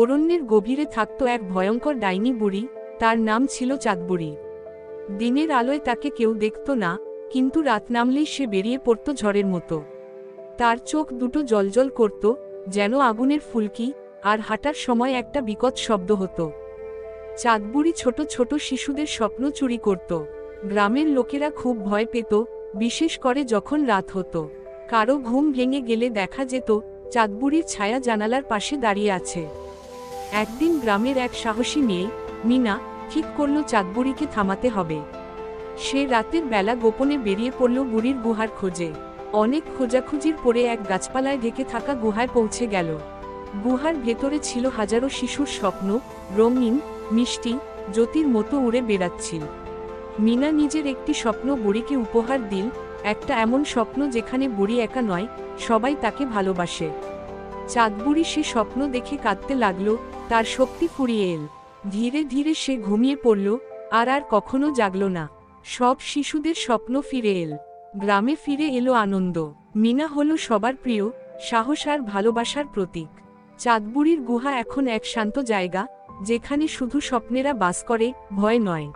অরণ্যের গভীরে থাকত এক ভয়ঙ্কর ডাইনি বুড়ি, তার নাম ছিল চাঁদবুড়ি। দিনের আলোয় তাকে কেউ দেখত না, কিন্তু রাত নামলেই সে বেরিয়ে পড়ত ঝড়ের মতো। তার চোখ দুটো জলজল করত, যেন আগুনের ফুলকি, আর হাঁটার সময় একটা বিকট শব্দ হতো। চাঁদবুড়ি ছোট ছোট শিশুদের স্বপ্ন চুরি করত। গ্রামের লোকেরা খুব ভয় পেত, বিশেষ করে যখন রাত হতো। কারও ঘুম ভেঙে গেলে দেখা যেত, চাঁদবুড়ির ছায়া জানালার পাশে দাঁড়িয়ে আছে। একদিন গ্রামের এক সাহসী মেয়ে, মিনা, ঠিক করল চাঁদবুড়িকে থামাতে হবে। সে রাতের বেলা গোপনে বেরিয়ে পড়ল বুড়ির গুহার খোঁজে। অনেক খোঁজাখুঁজির পরে এক গাছপালায় ঢেকে থাকা গুহায় পৌঁছে গেল। গুহার ভেতরে ছিল হাজারো শিশুর স্বপ্ন, রঙিন, মিষ্টি, জ্যোতির মতো উড়ে বেড়াচ্ছিল। মিনা নিজের একটি স্বপ্ন বুড়িকে উপহার দিল, একটা এমন স্বপ্ন যেখানে বুড়ি একা নয়, সবাই তাকে ভালোবাসে। চাঁদবুড়ি সে স্বপ্ন দেখে কাঁদতে লাগল, তার শক্তি ফুরিয়ে এল। ধীরে ধীরে সে ঘুমিয়ে পড়ল, আর আর কখনো জাগল না। সব শিশুদের স্বপ্ন ফিরে এল। গ্রামে ফিরে এলো আনন্দ। মিনা হলো সবার প্রিয়, সাহস আর ভালোবাসার প্রতীক। চাঁদবুড়ির গুহা এখন এক শান্ত জায়গা, যেখানে শুধু স্বপ্নেরা বাস করে, ভয় নয়।